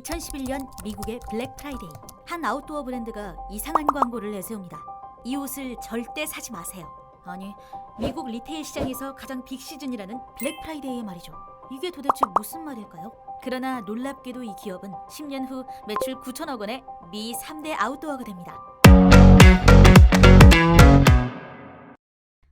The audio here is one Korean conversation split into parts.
2011년 미국의 블랙 프라이데이 한 아웃도어 브랜드가 이상한 광고를 내세웁니다. 이 옷을 절대 사지 마세요. 아니 미국 리테일 시장에서 가장 빅 시즌이라는 블랙 프라이데이의 말이죠. 이게 도대체 무슨 말일까요? 그러나 놀랍게도 이 기업은 10년 후 매출 9천억 원의 미 3대 아웃도어가 됩니다.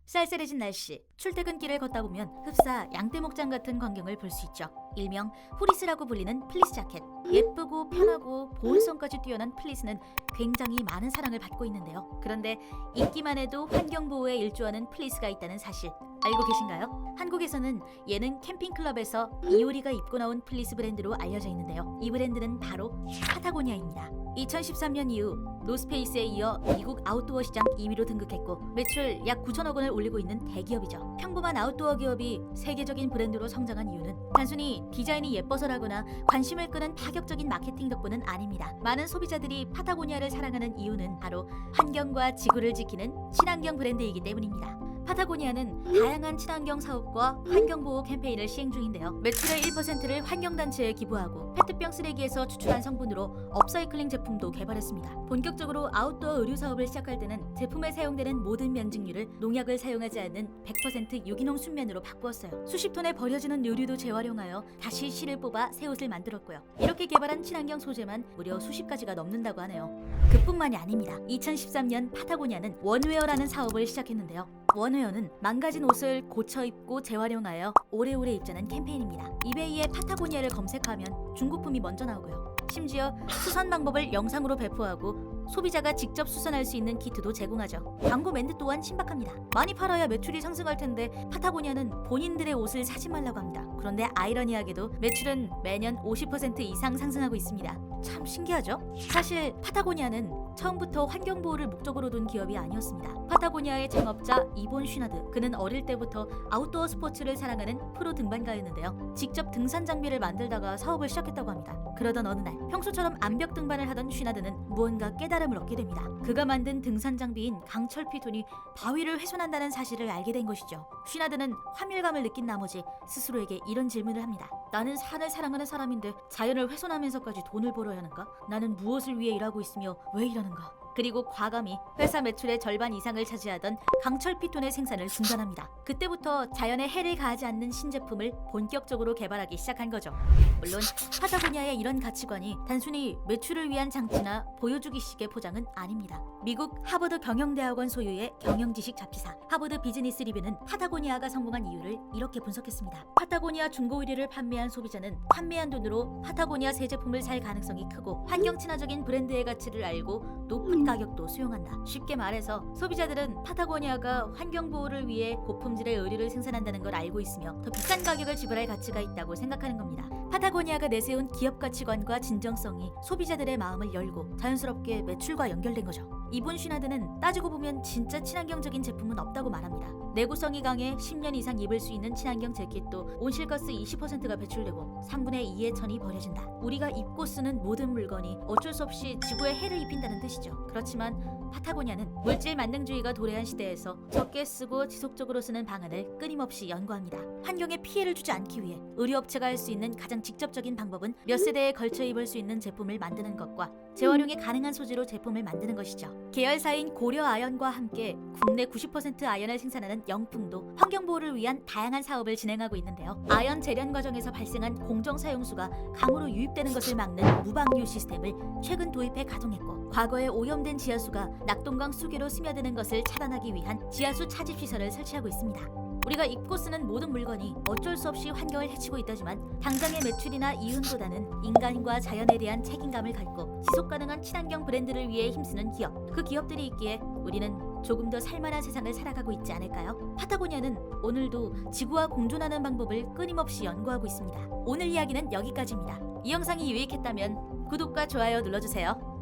쌀쌀해진 날씨, 출퇴근길을 걷다 보면 흡사 양떼목장 같은 광경을 볼 수 있죠. 일명 후리스라고 불리는 플리스 자켓. 예쁘고 편하고 보온성까지 뛰어난 플리스는 굉장히 많은 사랑을 받고 있는데요. 그런데 인기만 해도 환경 보호에 일조하는 플리스가 있다는 사실 알고 계신가요? 한국에서는 예능 캠핑클럽에서 이효리가 입고 나온 플리스 브랜드로 알려져 있는데요. 이 브랜드는 바로 파타고니아입니다. 2013년 이후 노스페이스에 이어 미국 아웃도어 시장 2위로 등극했고 매출 약 9천억 원을 올리고 있는 대기업이죠. 평범한 아웃도어 기업이 세계적인 브랜드로 성장한 이유는 단순히 디자인이 예뻐서라거나 관심을 끄는 파격적인 마케팅 덕분은 아닙니다. 많은 소비자들이 파타고니아를 사랑하는 이유는 바로 환경과 지구를 지키는 친환경 브랜드이기 때문입니다. 파타고니아는 다양한 친환경 사업과 환경보호 캠페인을 시행 중인데요. 매출의 1%를 환경단체에 기부하고 페트병 쓰레기에서 추출한 성분으로 업사이클링 제품도 개발했습니다. 본격적으로 아웃도어 의류 사업을 시작할 때는 제품에 사용되는 모든 면직류를 농약을 사용하지 않는 100% 유기농 순면으로 바꾸었어요. 수십 톤의 버려지는 의류도 재활용하여 다시 실을 뽑아 새 옷을 만들었고요. 이렇게 개발한 친환경 소재만 무려 수십 가지가 넘는다고 하네요. 그뿐만이 아닙니다. 2013년 파타고니아는 원웨어라는 사업을 시작했는데요. 원웨어는 망가진 옷을 고쳐 입고 재활용하여 오래오래 입자는 캠페인입니다. 이베이에 파타고니아를 검색하면 중고품이 먼저 나오고요. 심지어 수선 방법을 영상으로 배포하고 소비자가 직접 수선할 수 있는 키트도 제공하죠. 광고 멘트 또한 신박합니다. 많이 팔아야 매출이 상승할 텐데 파타고니아는 본인들의 옷을 사지 말라고 합니다. 그런데 아이러니하게도 매출은 매년 50% 이상 상승하고 있습니다. 참 신기하죠? 사실 파타고니아는 처음부터 환경 보호를 목적으로 둔 기업이 아니었습니다. 파타고니아의 창업자 이본 슈나드. 그는 어릴 때부터 아웃도어 스포츠를 사랑하는 프로 등반가였는데요. 직접 등산 장비를 만들다가 사업을 시작했다고 합니다. 그러던 어느 날 평소처럼 암벽 등반을 하던 슈나드는 무언가 깨달음을 얻게 됩니다. 그가 만든 등산 장비인 강철 피톤이 바위를 훼손한다는 사실을 알게 된 것이죠. 슈나드는 화밀감을 느낀 나머지 스스로에게 이런 질문을 합니다. 나는 산을 사랑하는 사람인데 자연을 훼손하면서까지 돈을 벌어야 하는가? 나는 무엇을 위해 일하고 있으며 왜 이러는가? 그리고 과감히 회사 매출의 절반 이상을 차지하던 강철 피톤의 생산을 중단합니다. 그때부터 자연에 해를 가하지 않는 신제품을 본격적으로 개발하기 시작한 거죠. 물론 파타고니아의 이런 가치관이 단순히 매출을 위한 장치나 보여주기식의 포장은 아닙니다. 미국 하버드 경영대학원 소유의 경영지식 잡지사 하버드 비즈니스 리뷰는 파타고니아가 성공한 이유를 이렇게 분석했습니다. 파타고니아 중고 의류를 판매한 소비자는 판매한 돈으로 파타고니아 새 제품을 살 가능성이 크고 환경 친화적인 브랜드의 가치를 알고 높은 가격도 수용한다. 쉽게 말해서 소비자들은 파타고니아가 환경 보호를 위해 고품질의 의류를 생산한다는 걸 알고 있으며 더 비싼 가격을 지불할 가치가 있다고 생각하는 겁니다. 파타고니아가 내세운 기업 가치관과 진정성이 소비자들의 마음을 열고 자연스럽게 매출과 연결된 거죠. 이본 슈나드는 따지고 보면 진짜 친환경적인 제품은 없다고 말합니다. 내구성이 강해 10년 이상 입을 수 있는 친환경 재킷도 온실가스 20%가 배출되고 3분의 2의 천이 버려진다. 우리가 입고 쓰는 모든 물건이 어쩔 수 없이 지구에 해를 입힌다는 뜻이죠. 그렇지만 파타고니아는 물질 만능주의가 도래한 시대에서 적게 쓰고 지속적으로 쓰는 방안을 끊임없이 연구합니다. 환경에 피해를 주지 않기 위해 의류업체가 할 수 있는 가장 직접적인 방법은 몇 세대에 걸쳐 입을 수 있는 제품을 만드는 것과 재활용이 가능한 소재로 제품을 만드는 것이죠. 계열사인 고려 아연과 함께 국내 90% 아연을 생산하는 영풍도 환경 보호를 위한 다양한 사업을 진행하고 있는데요. 아연 재련 과정에서 발생한 공정 사용수가 강으로 유입되는 것을 막는 무방류 시스템을 최근 도입해 가동했고 과거에 오염된 지하수가 낙동강 수계로 스며드는 것을 차단하기 위한 지하수 차집 시설을 설치하고 있습니다. 우리가 입고 쓰는 모든 물건이 어쩔 수 없이 환경을 해치고 있다지만 당장의 매출이나 이윤보다는 인간과 자연에 대한 책임감을 갖고 지속 가능한 친환경 브랜드를 위해 힘쓰는 기업 그 기업들이 있기에 우리는 조금 더 살만한 세상을 살아가고 있지 않을까요? 파타고니아는 오늘도 지구와 공존하는 방법을 끊임없이 연구하고 있습니다. 오늘 이야기는 여기까지입니다. 이 영상이 유익했다면 구독과 좋아요 눌러주세요.